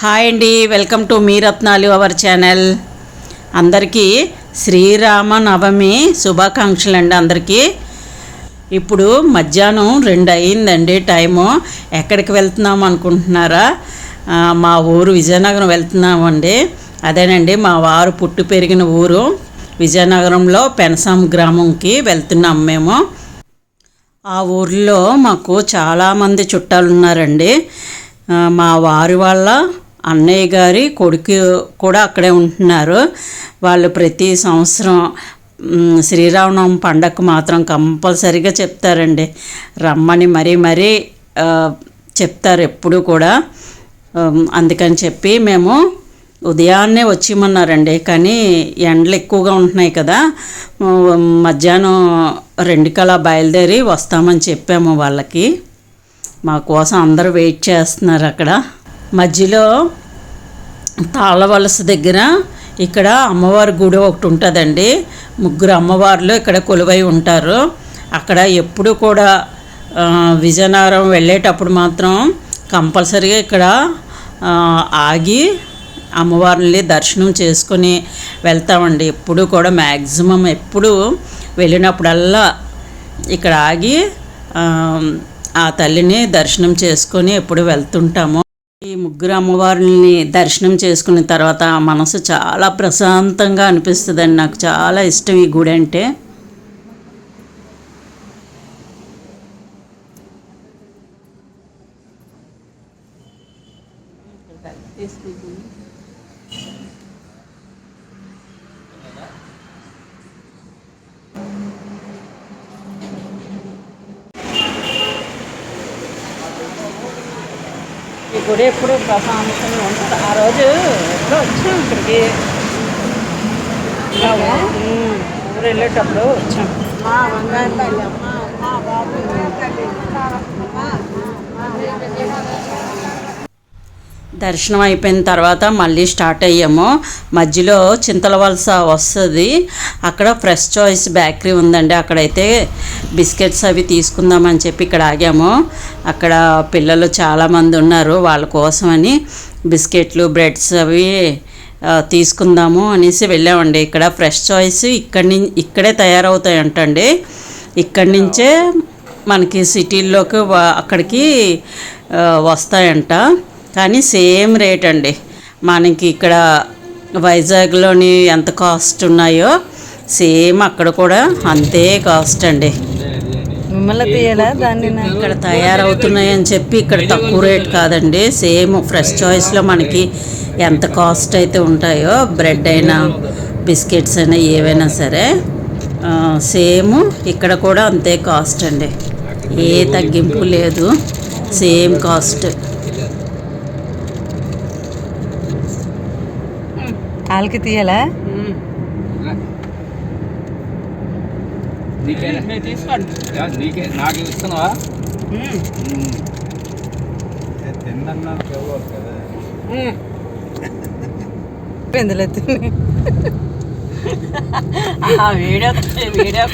Hi అండి welcome to me రత్నాలు our channel. అందరికీ శ్రీరామ నవమి శుభాకాంక్షలు అండి అందరికీ. ఇప్పుడు మధ్యాహ్నం రెండు అయిందండి టైము. ఎక్కడికి వెళ్తున్నాం అనుకుంటున్నారా? మా ఊరు విజయనగరం వెళ్తున్నామండి. అదేనండి మా వారు పుట్టు పెరిగిన ఊరు. విజయనగరంలో పెనసాం గ్రామంకి వెళ్తున్నాం మేము. ఆ ఊర్లో మాకు చాలామంది చుట్టాలు ఉన్నారండి మా వారి వాళ్ళ అన్నయ్య గారి కొడుకు కూడా అక్కడే ఉంటున్నారు. వాళ్ళు ప్రతి సంవత్సరం శ్రీరామనవం శ్రీరామనవమి పండగకు మాత్రం కంపల్సరీగా చెప్తారండి. రమ్మని మరీ మరీ చెప్తారు ఎప్పుడు కూడా. అందుకని చెప్పి మేము ఉదయాన్నే వచ్చిమన్నారండి. కానీ ఎండలు ఎక్కువగా ఉంటున్నాయి కదా. మధ్యాహ్నం రెండు కలా బయలుదేరి వస్తామని చెప్పాము వాళ్ళకి. మా కోసం అందరూ వెయిట్ చేస్తున్నారు అక్కడ. మధ్యలో తాళవలస దగ్గర ఇక్కడ అమ్మవారి గుడి ఒకటి ఉంటుందండి. ముగ్గురు అమ్మవార్లు ఇక్కడ కొలువై ఉంటారు. అక్కడ ఎప్పుడు కూడా విజయనగరం వెళ్ళేటప్పుడు మాత్రం కంపల్సరీగా ఇక్కడ ఆగి అమ్మవారిని దర్శనం చేసుకొని వెళ్తామండి. ఎప్పుడు కూడా మ్యాక్సిమం ఎప్పుడు వెళ్ళినప్పుడల్లా ఇక్కడ ఆగి ఆ, తల్లిని దర్శనం చేసుకొని ఎప్పుడు వెళ్తుంటాము. ముగ్గురు అమ్మవారిని దర్శనం చేసుకున్న తర్వాత మనసు చాలా ప్రశాంతంగా అనిపిస్తుందండి. నాకు చాలా ఇష్టం ఈ గుడి అంటే ఈ గుడి ఎప్పుడు ప్రశాంతంగా ఉంటుంది ఆ రోజు ఎప్పుడో వచ్చాం ఇక్కడికి ఉమ్, ఊరు వెళ్ళేటప్పుడు వచ్చాం మా బంగారు తల్లి అమ్మ అమ్మ బాబు తల్లి దర్శనం అయిపోయిన తర్వాత మళ్ళీ స్టార్ట్ అయ్యాము. మధ్యలో చింతల వలస వస్తుంది. అక్కడ ఫ్రెష్ చాయిస్ బేకరీ ఉందండి. అక్కడైతే బిస్కెట్స్ అవి తీసుకుందామని చెప్పి ఇక్కడ ఆగాము. అక్కడ పిల్లలు చాలామంది ఉన్నారు వాళ్ళ కోసమని. బిస్కెట్లు బ్రెడ్స్ అవి తీసుకుందాము అనేసి వెళ్ళామండి. ఇక్కడ ఫ్రెష్ చాయిస్ ఇక్కడి నుంచి ఇక్కడే తయారవుతాయంటండి. ఇక్కడి నుంచే మనకి సిటీల్లోకి అక్కడికి వస్తాయంట. కానీ సేమ్ రేట్ అండి మనకి ఇక్కడ వైజాగ్లోని ఎంత కాస్ట్ ఉన్నాయో సేమ్ అక్కడ కూడా అంతే కాస్ట్ అండి తీయాలా దాన్ని ఇక్కడ తయారవుతున్నాయని చెప్పి ఇక్కడ తక్కువ రేట్ కాదండి. సేమ్ ఫ్రెష్ చాయిస్లో మనకి ఎంత కాస్ట్ అయితే ఉంటాయో బ్రెడ్ అయినా బిస్కెట్స్ అయినా ఏవైనా సరే సేమ్ ఇక్కడ కూడా అంతే కాస్ట్ అండి. ఏ తగ్గింపు లేదు. Same cost. వాళ్ళకి తీయాలా? నీకే యా, నీకే నాకు ఇస్తున్నావా? ఇందులో తిని? వీడియో వీడియో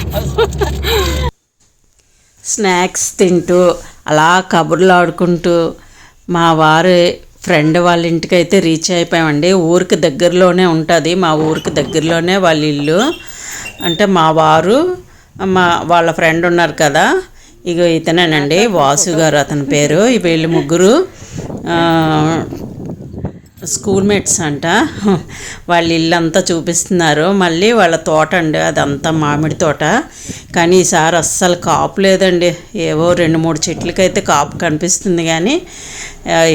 స్నాక్స్ తింటూ అలా కబుర్లు ఆడుకుంటూ మా వారి ఫ్రెండ్ వాళ్ళ ఇంటికి అయితే రీచ్ అయిపోయామండి. ఊరికి దగ్గరలోనే ఉంటుంది. మా ఊరికి దగ్గరలోనే వాళ్ళ ఇల్లు. అంటే మా వారు మా వాళ్ళ ఫ్రెండ్ ఉన్నారు కదా. ఇక ఇతనేనండి వాసు గారు అతని పేరు. వీళ్ళు ముగ్గురు స్కూల్మేట్స్ స్కూల్ మేట్స్ అంట. వాళ్ళ ఇల్లు అంతా చూపిస్తున్నారు. మళ్ళీ వాళ్ళ తోట అండి అదంతా మామిడి తోట. కానీ ఈసారి అస్సలు కాపు లేదండి. ఏవో రెండు మూడు చెట్లకైతే కాపు కనిపిస్తుంది కానీ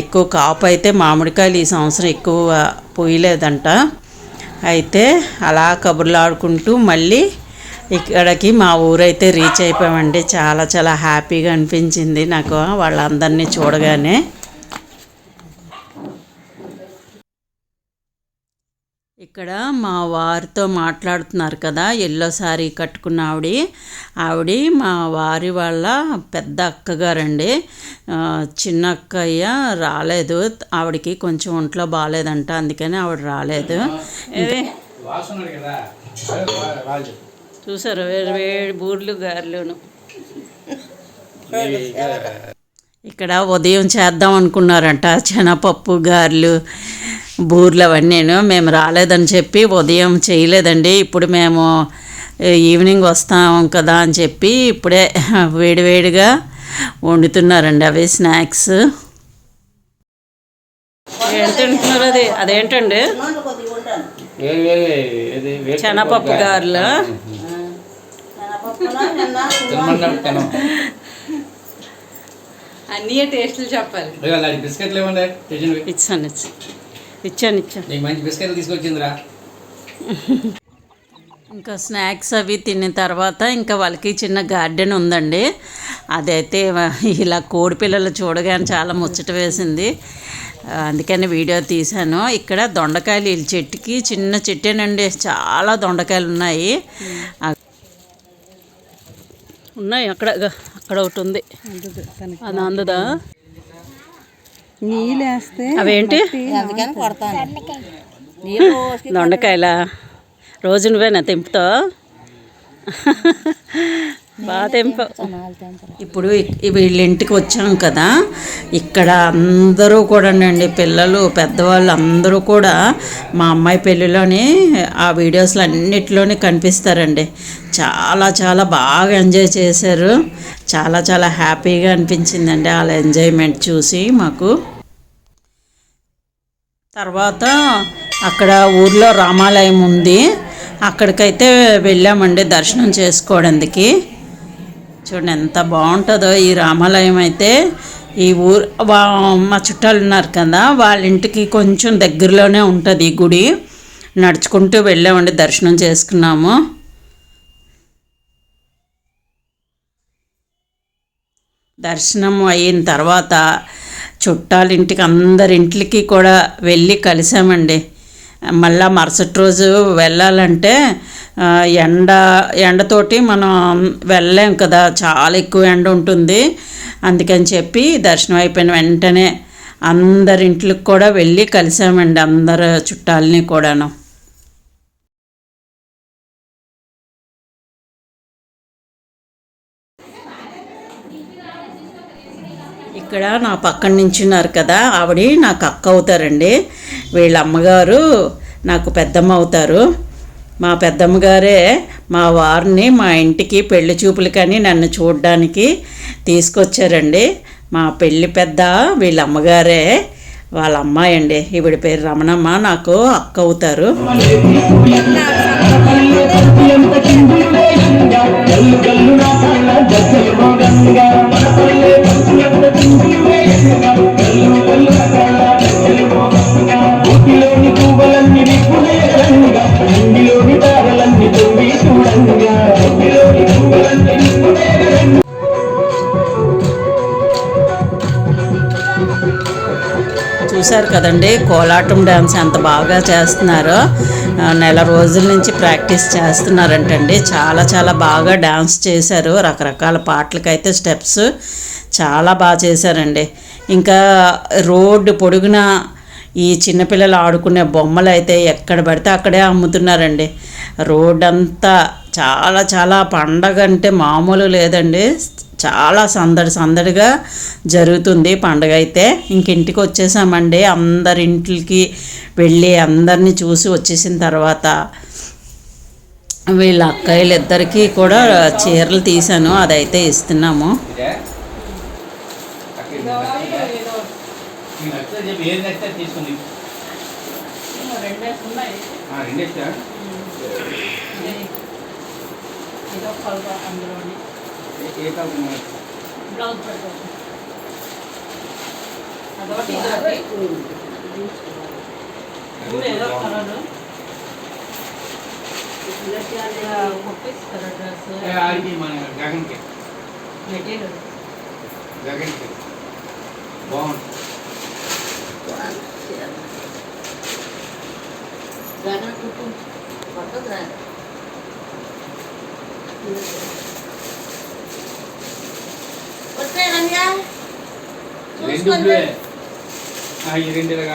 ఎక్కువ కాపు అయితే మామిడికాయలు ఈ సంవత్సరం ఎక్కువ పోయలేదంట. అయితే అలా కబుర్లు ఆడుకుంటూ మళ్ళీ ఇక్కడికి మా ఊరైతే రీచ్ అయిపోయామండి. చాలా చాలా హ్యాపీగా అనిపించింది నాకు వాళ్ళందరినీ చూడగానే. ఇక్కడ మా వారితో మాట్లాడుతున్నారు కదా ఎల్లో శారీ కట్టుకున్న ఆవిడ. ఆవిడ మా వారి వాళ్ళ పెద్ద అక్కగారండి. చిన్న అక్కయ్య రాలేదు. ఆవిడకి కొంచెం ఒంట్లో బాగాలేదంట అందుకని ఆవిడ రాలేదు. చూసారు? వేరు వేడి బూర్లు గారెలును. ఇక్కడ ఉదయం చేద్దాం అనుకున్నారంట. శనగపప్పు గారెలు బూర్లు అవన్నీ మేము రాలేదని చెప్పి ఉదయం చేయలేదండి. ఇప్పుడు మేము ఈవినింగ్ వస్తాం కదా అని చెప్పి ఇప్పుడే వేడివేడిగా వండుతున్నారండి. అవి స్నాక్స్. ఏంటంటున్నారు అది? అదేంటండి? శనగపప్పు గారెలు. అన్నీ టేస్ట్లు చెప్పాలి. బిస్కెట్లు ఇవ్వండి ఇచ్చాను ఇచ్చాను. ఇచ్చాను మంచి బిస్కెట్లు తీసుకొచ్చిందిరా. ఇంకా స్నాక్స్ అవి తిన్న తర్వాత ఇంకా వాళ్ళకి చిన్న గార్డెన్ ఉందండి. అదైతే ఇలా కోడి పిల్లలు చూడగానే చాలా ముచ్చట వేసింది. అందుకని వీడియో తీశాను. ఇక్కడ దొండకాయలు ఈ చెట్టుకి చిన్న చెట్టేనండి. చాలా దొండకాయలు ఉన్నాయి. ఉన్నాయి. అక్కడ అక్కడ ఒకటి ఉంది. అది అందదా? నీళ్ళు వేస్తే అవేంటి? దొండకాయలా? రోజు నువ్వేనా తెంపుతో బాగా తెంపు. ఇప్పుడు వీళ్ళ ఇంటికి వచ్చాం కదా. ఇక్కడ అందరూ కూడా అండి పిల్లలు పెద్దవాళ్ళు అందరూ కూడా మా అమ్మాయి పెళ్ళిలోని ఆ వీడియోస్లో అన్నిటిలోనే కనిపిస్తారండి. చాలా చాలా బాగా ఎంజాయ్ చేశారు. చాలా చాలా హ్యాపీగా అనిపించిందండి వాళ్ళ ఎంజాయ్మెంట్ చూసి మాకు. తర్వాత అక్కడ ఊర్లో రామాలయం ఉంది. అక్కడికైతే వెళ్ళామండి దర్శనం చేసుకోవడానికి. చూడండి ఎంత బాగుంటుందో ఈ రామాలయం అయితే. ఈ ఊరు వా మా చుట్టాలు ఉన్నారు కదా వాళ్ళ ఇంటికి కొంచెం దగ్గరలోనే ఉంటుంది ఈ గుడి. నడుచుకుంటూ వెళ్ళామండి దర్శనం చేసుకున్నాము. దర్శనం అయిన తర్వాత చుట్టాలింటికి అందరింటికి కూడా వెళ్ళి కలిసామండి. మళ్ళా మరుసటి రోజు వెళ్ళాలంటే ఎండ ఎండతోటి మనం వెళ్ళలేం కదా. చాలా ఎక్కువ ఎండ ఉంటుంది. అందుకని చెప్పి దర్శనం అయిపోయిన వెంటనే అందరింట్లకు కూడా వెళ్ళి కలిసామండి అందరు చుట్టాలని కూడాను. ఇక్కడ నా పక్కన నించున్నారు కదా ఆవిడ నాకు అక్క అవుతారండి. వీళ్ళ అమ్మగారు నాకు పెద్దమ్మ అవుతారు. మా పెద్దమ్మ గారే మా వారిని మా ఇంటికి పెళ్ళి చూపులకని నన్ను చూడడానికి తీసుకొచ్చారండి. మా పెళ్ళి పెద్ద వీళ్ళ అమ్మగారే వాళ్ళ అమ్మాయి అండి. ఈవిడ పేరు రమణమ్మ నాకు అక్క అవుతారు. పువ్వులన్నీ తారలన్నీ చూడంగా. పువ్వులన్నీ చూశారు కదండి కోలాటం డ్యాన్స్ ఎంత బాగా చేస్తున్నారో. నెల రోజుల నుంచి ప్రాక్టీస్ చేస్తున్నారంటండి. చాలా చాలా బాగా డ్యాన్స్ చేశారు. రకరకాల పాటలకైతే స్టెప్స్ చాలా బాగా చేశారండి. ఇంకా రోడ్డు పొడుగున ఈ చిన్నపిల్లలు ఆడుకునే బొమ్మలు అయితే ఎక్కడ పడితే అక్కడే అమ్ముతున్నారండి. రోడ్ అంతా చాలా చాలా పండగ అంటే మామూలు లేదండి. చాలా సందడి సందడిగా జరుగుతుంది పండగ అయితే. ఇంక ఇంటికి వచ్చేసామండి. అందరింటికి వెళ్ళి అందరినీ చూసి వచ్చేసిన తర్వాత వీళ్ళ అక్కయ్యలు ఇద్దరికీ కూడా చీరలు తీసాను అదైతే ఇస్తున్నాము. నీకు నచ్చితే చెప్పి ఏది నచ్చితే తీసుకుంది రెండేస్తా ఏ- ఏ కలర్ ఉన్నాయి? ఏ, ఆడికి మన గగన్కి గగన్కి బాగుంది రెండు బ్లూయే. ఆ, ఈ రెండు రెండు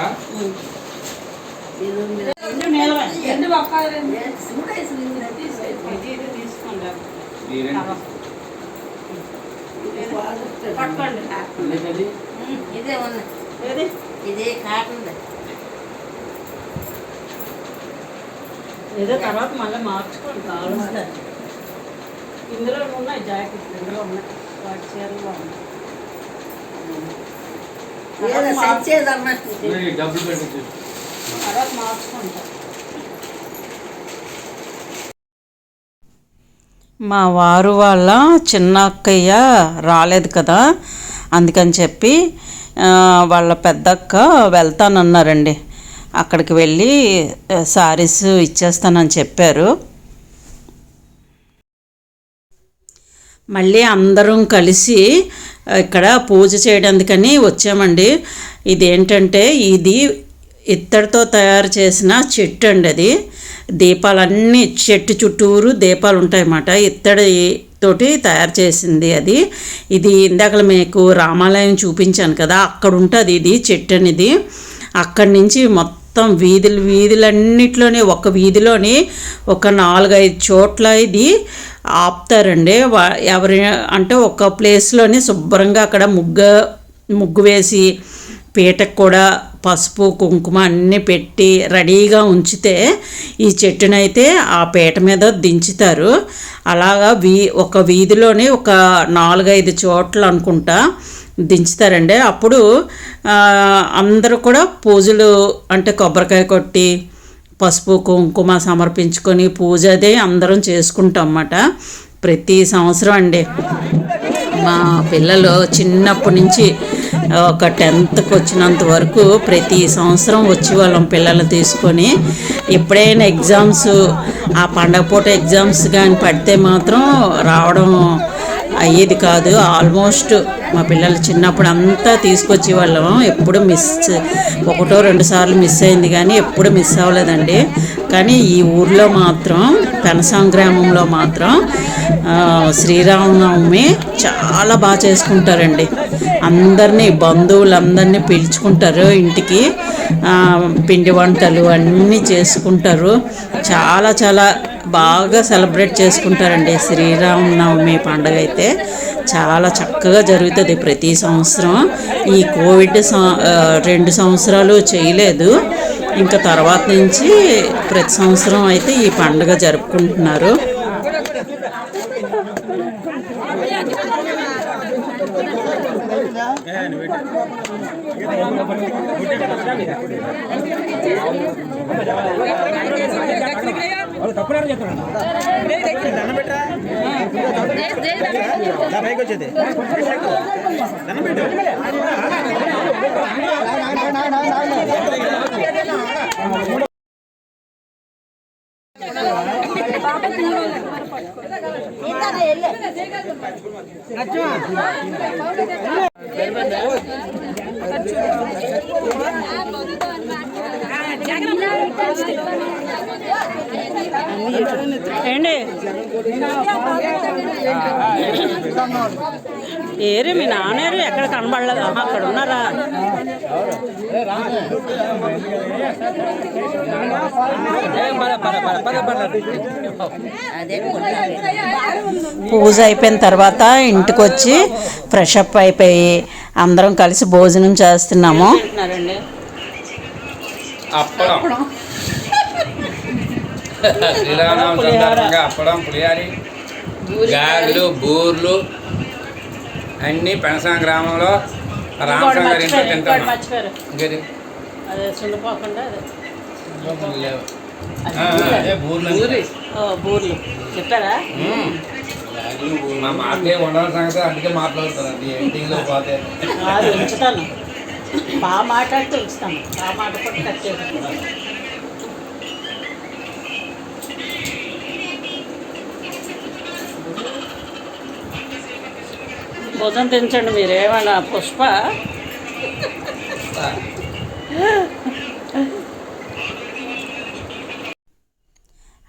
పట్టుకోండి? ఇదే ఉంది. ఏది? ఇదే కాటన్ ఏదో తర్వాత మళ్ళీ మార్చుకోండి కావాల్సింది ఇందులో ఉన్నాయి జాకెట్లు ఇందులో ఉన్నాయి. వాటి చీరలు ఉన్నాయి. తర్వాత మార్చుకుంటా. మా వారు వాళ్ళ చిన్న అక్కయ్య రాలేదు కదా. అందుకని చెప్పి వాళ్ళ పెద్దక్క వెళ్తానన్నారండి. అక్కడికి వెళ్ళి శారీస్ ఇచ్చేస్తానని చెప్పారు. మళ్ళీ అందరం కలిసి ఇక్కడ పూజ చేయడానికని వచ్చామండి. ఇదేంటంటే ఇది ఇత్తడితో తయారు చేసిన చెట్టు అండి అది. దీపాలన్నీ చెట్టు చుట్టూరు దీపాలు ఉంటాయన్నమాట ఇత్తడి తోటి తయారు చేసింది అది. ఇది ఇందాక మీకు రామాలయం చూపించాను కదా అక్కడ ఉంటుంది ఇది చెట్టు అనేది అక్కడి నుంచి మొత్తం వీధులు వీధులన్నిట్లోనే ఒక వీధిలోని ఒక నాలుగైదు చోట్ల ఇది ఆపుతారండి. ఎవరి అంటే ఒక ప్లేస్లోనే శుభ్రంగా అక్కడ ముగ్గు ముగ్గు వేసి పీటకు కూడా పసుపు కుంకుమ అన్నీ పెట్టి రెడీగా ఉంచితే ఈ చెట్టునైతే ఆ పీట మీద దించుతారు. అలాగా వీ ఒక వీధిలోని ఒక నాలుగైదు చోట్ల అనుకుంటా దించుతారండి. అప్పుడు అందరూ కూడా పూజలు అంటే కొబ్బరికాయ కొట్టి పసుపు కుంకుమ సమర్పించుకొని పూజ అదే అందరం చేసుకుంటాం అన్నమాట ప్రతి సంవత్సరం అండి. మా పిల్లలు చిన్నప్పటి నుంచి ఒక టెన్త్కి వచ్చినంత వరకు ప్రతి సంవత్సరం వచ్చి వాళ్ళం పిల్లలు తీసుకొని ఎప్పుడైనా ఎగ్జామ్స్ ఆ పండగ పూట ఎగ్జామ్స్ కానీ పడితే మాత్రం రావడం అయ్యేది కాదు. ఆల్మోస్ట్ మా పిల్లలు చిన్నప్పుడు అంతా తీసుకొచ్చి వాళ్ళం. ఎప్పుడు మిస్ ఒకటో రెండు సార్లు మిస్ అయింది కానీ ఎప్పుడు మిస్ అవ్వలేదండి. కానీ ఈ ఊర్లో మాత్రం పెనసాం గ్రామంలో మాత్రం శ్రీరామనవమి చాలా బాగా చేసుకుంటారండి. అందరినీ బంధువులందరినీ పిలుచుకుంటారు ఇంటికి. పిండి వంటలు అన్నీ చేసుకుంటారు. చాలా చాలా బాగా సెలబ్రేట్ చేసుకుంటారండి. శ్రీరామనవమి పండుగ అయితే చాలా చక్కగా జరుగుతుంది ప్రతి సంవత్సరం. ఈ కోవిడ్ రెండు సంవత్సరాలు చేయలేదు. ఇంకా తర్వాత నుంచి ప్రతి సంవత్సరం అయితే ఈ పండుగ జరుపుకుంటున్నారు. జగన్ ఏండి? ఏరే మీ నాన్నేరు ఎక్కడ కనబడలేదా? అక్కడ ఉన్నారా పూజ అయిపోయిన తర్వాత ఇంటికి వచ్చి ఫ్రెష్ అప్ అయిపోయి అందరం కలిసి భోజనం చేస్తున్నాము. అప్పడం. శ్రీరామనవమి సందర్భంగా అప్పడం పులిహారి గారెలు బూర్లు అన్నీ పెనసాం గ్రామంలో గారి ఇంట్లో తింటాం ఇంకేది? బూర్లు. చెప్పారా. మా ఉండాలి సంగతి అందుకే పోతే. ఉంచుతాను. బాగా మాట్లాడితే ఉంచుతాను. బాగా మాట్లాడితే కట్ భోజనం మీరు ఏమన్నా పుష్ప?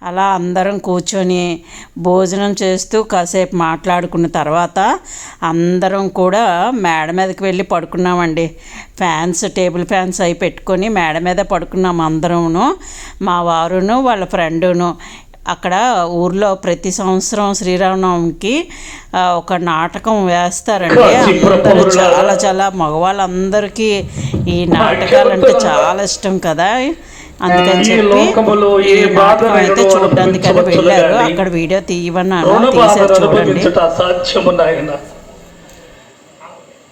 అలా అందరం కూర్చొని భోజనం చేస్తూ కాసేపు మాట్లాడుకున్న తర్వాత అందరం కూడా మేడ మీదకి వెళ్ళి పడుకున్నామండి. ఫ్యాన్స్ టేబుల్ ఫ్యాన్స్ అవి పెట్టుకొని మేడ మీద పడుకున్నాం అందరమును మా వారును వాళ్ళ ఫ్రెండును. అక్కడ ఊర్లో ప్రతి సంవత్సరం శ్రీరామనవమికి ఒక నాటకం వేస్తారండి. అందరూ చాలా చాలా మగవాళ్ళందరికీ ఈ నాటకాలంటే చాలా ఇష్టం కదా. అందుకని చెప్పి ఈ నాటకం అయితే చూడడానికని అనుభవించవచ్చును వెళ్ళారు. అక్కడ వీడియో తీయమన్నాను తీసారు చూడండి.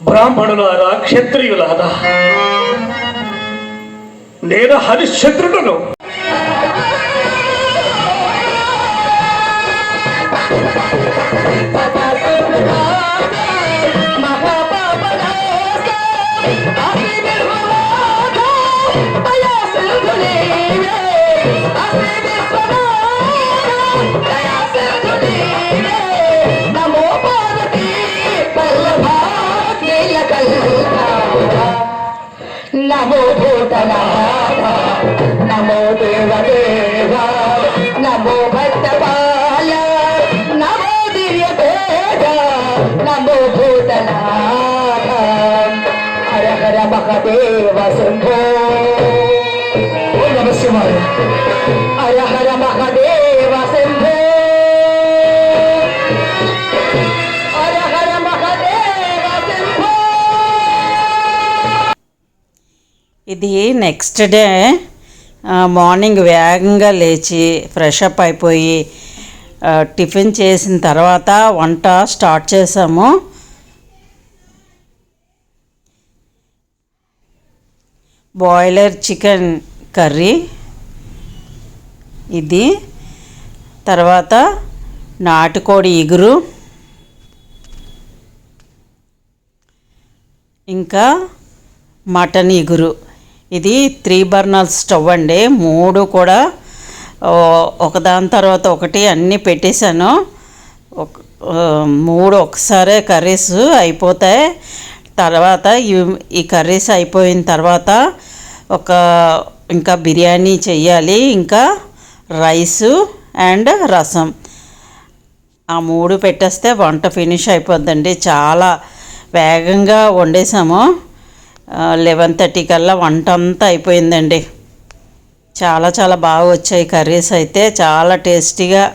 బ్రాహ్మణులారా క్షత్రియులారా నేను హరిశ్చంద్రుడను. శంభో నమ శివాయ. హర హర మహదేవ శంభో హర హర మహదేవ శంభో ఇది నెక్స్ట్ డే మార్నింగ్ వేగంగా లేచి ఫ్రెష్ అప్ అయిపోయి టిఫిన్ చేసిన తర్వాత వంట స్టార్ట్ చేసాము. Boiler chicken curry. ఇది. తర్వాత నాటుకోడి ఇగురు. ఇంకా మటన్ ఇగురు. ఇది త్రీ బర్నర్ స్టవ్ అండి. మూడు కూడా ఒకదాని తర్వాత ఒకటి అన్నీ పెట్టేశాను. ఒక మూడు ఒకసారే కర్రీస్ అయిపోతాయి. తర్వాత ఈ- కర్రీస్ అయిపోయిన తర్వాత ఒక ఇంకా బిర్యానీ చెయ్యాలి ఇంకా రైసు అండ్ రసం. ఆ మూడు పెట్టేస్తే వంట ఫినిష్ అయిపోద్దండి. చాలా వేగంగా వండేసాము. లెవెన్ థర్టీ కల్లా వంట అంతా అయిపోయిందండి. చాలా చాలా బాగా వచ్చాయి కర్రీస్ అయితే. చాలా టేస్టీగా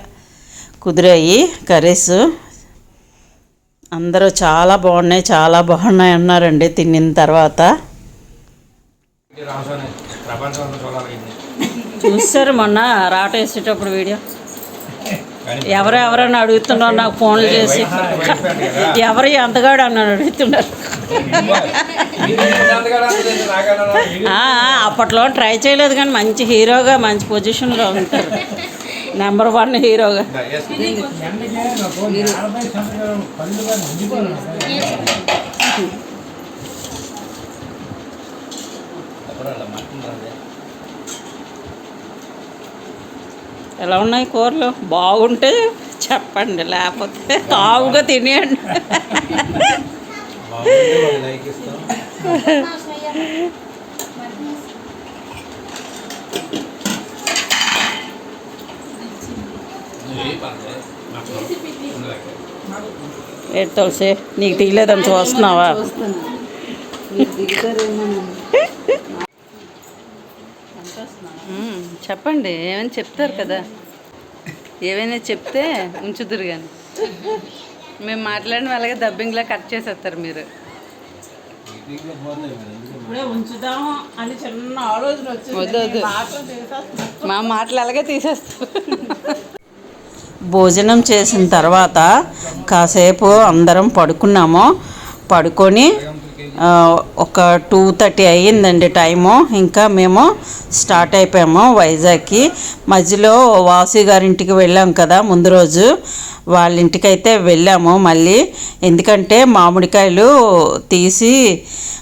కుదిరాయి కర్రీస్. అందరూ చాలా బాగున్నాయి చాలా బాగున్నాయి అన్నారండి. తినిన తర్వాత. రామస్వామి చూస్తారు మొన్న రాట వేసేటప్పుడు వీడియో. ఎవరు ఎవరని అడుగుతున్నారు నాకు ఫోన్లు చేసి. ఎవరు ఎంతగాడు అన్నాడు అడుగుతున్నారు. అప్పట్లో ట్రై చేయలేదు కానీ మంచి హీరోగా మంచి పొజిషన్లో ఉంటారు. నెంబర్ వన్ హీరోగా. ఎలా ఉన్నాయి కూరలు? బాగుంటే చెప్పండి లేకపోతే ఆవుగా తినేయండి. బాగుంటే ఒక లైక్ ఇస్తాం నువ్వు ఏ పర్లేదు. నాకు ఉండలేక. ఏంటి తులసి నీకు తీయలేదని చూస్తున్నావా. చెప్పండి ఏమైనా చెప్తారు కదా ఏవైనా చెప్తే ఉంచుదురు కానీ మేము మాట్లాడిన అలాగే డబ్బింగ్లా కట్ చేసేస్తారు మీరు ఇప్పుడే ఉంచుదాం అని చిన్న ఆలోచన వద్దు వద్దు మా మాటలు అలాగే తీసేస్తారు భోజనం చేసిన తర్వాత కాసేపు అందరం పడుకున్నాము. పడుకొని ఒక టూ థర్టీ అయ్యిందండి టైము. ఇంకా మేము స్టార్ట్ అయిపోయాము వైజాగ్కి. మధ్యలో వాసు గారింటికి వెళ్ళాం కదా ముందు రోజు. వాళ్ళ ఇంటికైతే వెళ్ళాము మళ్ళీ. ఎందుకంటే మామిడికాయలు తీసి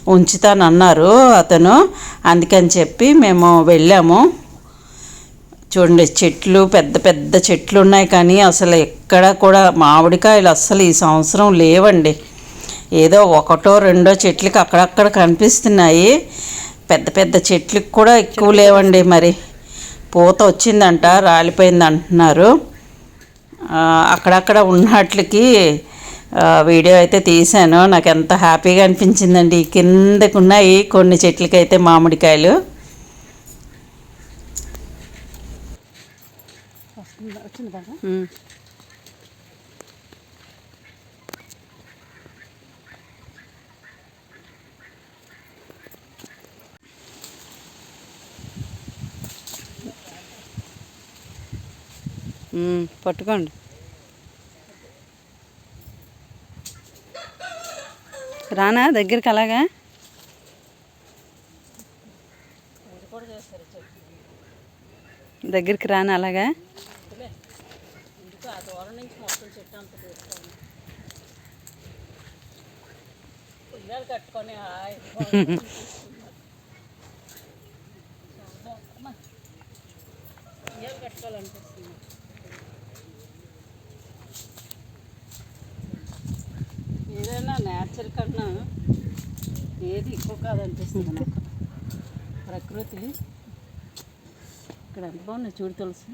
ఉంచుతానన్నారు అతను. అందుకని చెప్పి మేము వెళ్ళాము. చూడండి చెట్లు పెద్ద పెద్ద చెట్లు ఉన్నాయి కానీ అసలు ఎక్కడ కూడా మామిడికాయలు అస్సలు ఈ సంవత్సరం లేవండి. ఏదో ఒకటో రెండో చెట్లకి అక్కడక్కడ కనిపిస్తున్నాయి. పెద్ద పెద్ద చెట్లకు కూడా ఎక్కువ లేవండి మరి. పూత వచ్చిందంట రాలిపోయింది అంటున్నారు. అక్కడక్కడ ఉన్నట్లకి వీడియో అయితే తీశాను. నాకు ఎంత హ్యాపీగా అనిపించిందండి. కిందకు ఉన్నాయి కొన్ని చెట్లకైతే మామిడికాయలు. ఉమ్. ఉమ్, పట్టుకోండి రానా దగ్గరికి అలాగా దగ్గరికి రానా అలాగా కట్టుకొని కట్టుకోవాలనిపిస్తుంది. ఏదైనా నేచర్ కన్నా ఏది ఎక్కువ కాదనిపిస్తుంది నాకు. ప్రకృతి ఇక్కడ ఎంత బాగున్నాయి చూడు తులసి.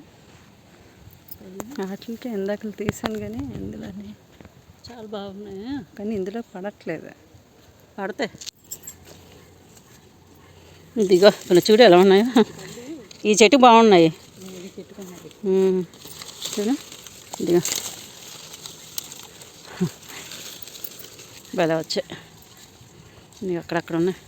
వాటికి ఇందాక తీసాను కానీ ఇందులోనే చాలా బాగున్నాయి? కానీ ఇందులో పడట్లేదు. పడతాయి ఇదిగో ఇప్పుడు చూడు ఎలా ఉన్నాయో. ఈ చెట్టు బాగున్నాయి. చూడు ఇదిగో. భలే వచ్చాయి. ఇవి అక్కడక్కడ ఉన్నాయి.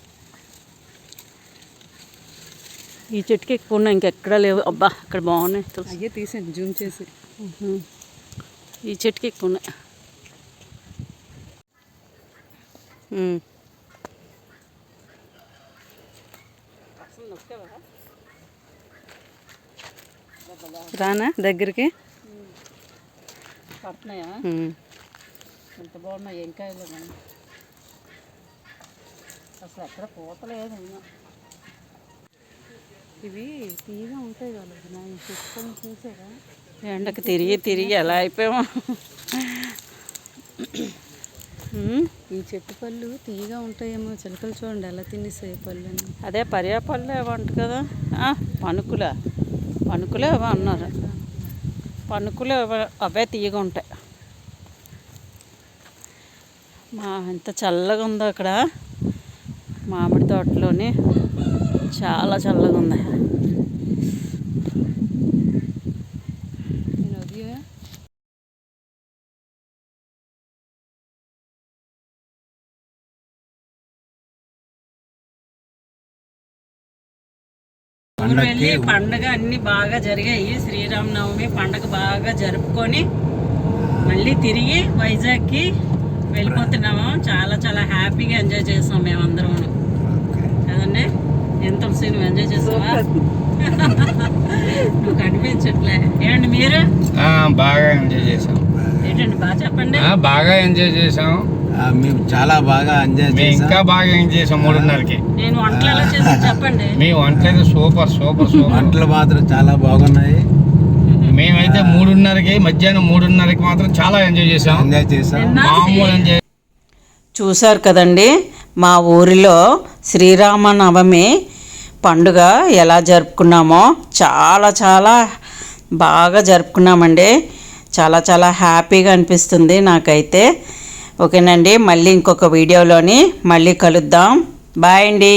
ఈ చెట్టుకి ఎక్కువ ఉన్నాయి ఇంకెక్కడా లేవు. అబ్బా అక్కడ బాగున్నాయి. అయ్యే తీసాను జూమ్ చేసి. ఈ చెట్టుకి ఎక్కువ ఉన్నాయి. రానా దగ్గరికి? పడుతున్నాయా. ఎంత బాగున్నాయి ఎంకాయలు అసలు ఎక్కడ పూతలేదు ఇవి తీగా ఉంటాయి కదా చెప్పుకొని చూసారా? ఎండకి తిరిగి తిరిగి ఎలా అయిపోయామో. ఈ చెట్టు పళ్ళు తీయగా ఉంటాయేమో. చిలకలు చూడండి ఎలా తినేసాయి పళ్ళు అదే అదే పర్యాపళ్ళు ఏమంట కదా. ఆ, పణుకుల పణుకులే ఏవో అన్నారు. పణుకులు అవే తీయగా ఉంటాయి. మా ఎంత చల్లగా ఉందో అక్కడ. మామిడి తోటలోని చాలా చల్లగా ఉంది నేను ఉదయం ఊరు వెళ్ళి పండగ అన్ని బాగా జరిగాయి. శ్రీరామనవమి పండగ బాగా జరుపుకొని మళ్ళీ తిరిగి వైజాగ్కి వెళ్ళిపోతున్నాము. చాలా చాలా హ్యాపీగా ఎంజాయ్ చేసాం మేమందరం కదండి? ఎంత నువ్వు ఎంజాయ్ చేసావా? నువ్వు కనిపించట్లే. ఏమండి మీరు? ఆ, బాగా ఎంజాయ్ చేసాం. ఏంటండి బాగా చెప్పండి. ఆ, బాగా ఎంజాయ్ చేసాం. మేము చాలా బాగా ఎంజాయ్ మేము ఇంకా చేసాం బాగా ఎంజాయ్ చేసాం మూడున్నరకి. నేను వంటలు ఎలా చేసి చెప్పండి. మీ వంటలు సూపర్ సూపర్ సూపర్. వంటలు మాత్రం చాలా బాగున్నాయి. మేమైతే మూడున్నరకి మధ్యాహ్నం మూడున్నరకి మాత్రం చాలా ఎంజాయ్ చేసాం ఎంజాయ్ చేసాం మామూలు ఎంజాయ్ చూశారు కదండి మా ఊరిలో శ్రీరామనవమి పండుగ ఎలా జరుపుకున్నామో చాలా చాలా బాగా జరుపుకున్నామండి. చాలా చాలా హ్యాపీగా అనిపిస్తుంది నాకైతే. ఓకేనండి మళ్ళీ ఇంకొక వీడియోలోని మళ్ళీ కలుద్దాం. బాయ్ అండి.